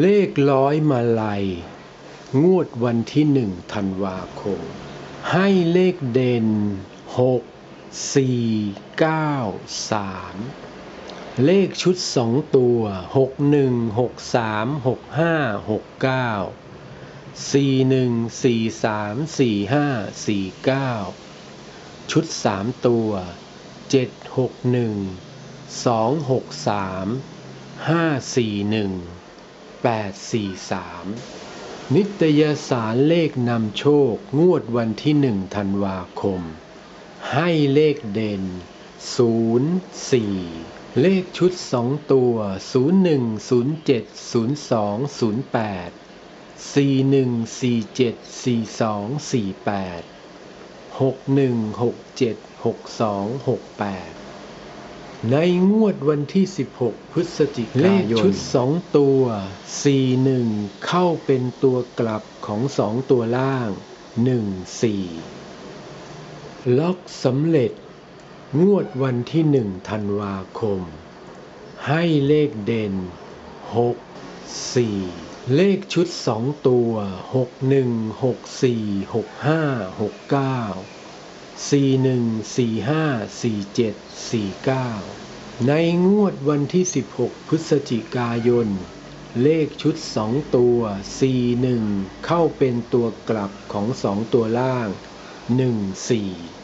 เลขร้อยมาลัย งวดวันที่หนึ่งธันวาคม ให้เลขเด่นหกสี่เก้าสามเลขชุดสองตัวหกหนึ่งหกสามหกห้าหกเก้าสี่หนึ่งสี่สามสี่ห้าสี่เก้าชุดสามตัวเจ็ดหกหนึ่งสองหกสามห้าสี่หนึ่ง แปดสี่สามนิตยสารเลขนำโชคงวดวันที่หนึ่งธันวาคม ให้เลขเด่น 0 4 เลขชุด2ตัว 0 1 0 7 0 2 0 8 4 1 4 7 42 48 61 67 62 68 ในงวดวันที่ 16 พฤศจิกายน เลขชุด 2 ตัว 4 1 เข้าเป็นตัวกลับของ 2 ตัวล่าง 1 4 ล็อกสำเร็จ งวดวันที่หนึ่งธันวาคม ให้เลขเด่นหกสี่เลขชุดสองตัวหกหนึ่งหก สี่หกห้าหกเก้าสี่หนึ่งสี่ห้าสี่เจ็ดสี่เก้าในงวดวันที่ 16 พฤศจิกายน เลขชุดสองตัว 41 เข้าเป็นตัวกลับของสองตัวล่าง 14